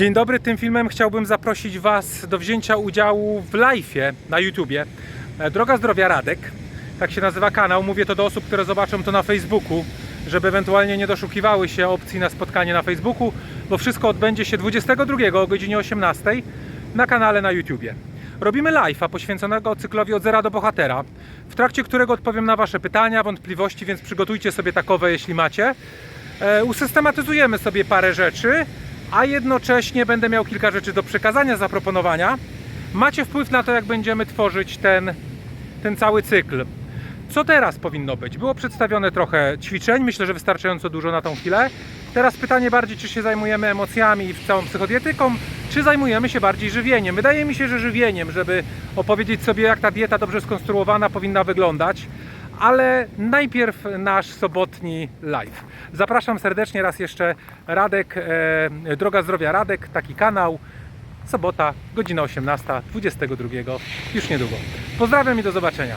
Dzień dobry, tym filmem chciałbym zaprosić Was do wzięcia udziału w live'ie na YouTubie. E, Droga Zdrowia Radek, tak się nazywa kanał. Mówię to do osób, które zobaczą to na Facebooku, żeby ewentualnie nie doszukiwały się opcji na spotkanie na Facebooku, bo wszystko odbędzie się 22 o godzinie 18 na kanale na YouTubie. Robimy live'a poświęconego cyklowi od zera do bohatera, w trakcie którego odpowiem na Wasze pytania, wątpliwości, więc przygotujcie sobie takowe, jeśli macie. E, Usystematyzujemy sobie parę rzeczy, a jednocześnie będę miał kilka rzeczy do przekazania, zaproponowania. Macie wpływ na to, jak będziemy tworzyć ten, ten cały cykl. Co teraz powinno być? Było przedstawione trochę ćwiczeń, myślę, że wystarczająco dużo na tą chwilę. Teraz pytanie bardziej, czy się zajmujemy emocjami i całą psychodietyką, czy zajmujemy się bardziej żywieniem. Wydaje mi się, że żywieniem, żeby opowiedzieć sobie, jak ta dieta dobrze skonstruowana powinna wyglądać. Ale najpierw nasz sobotni live. Zapraszam serdecznie raz jeszcze Radek, e, Droga Zdrowia Radek, taki kanał. Sobota, godzina 18, 22, już niedługo. Pozdrawiam i do zobaczenia.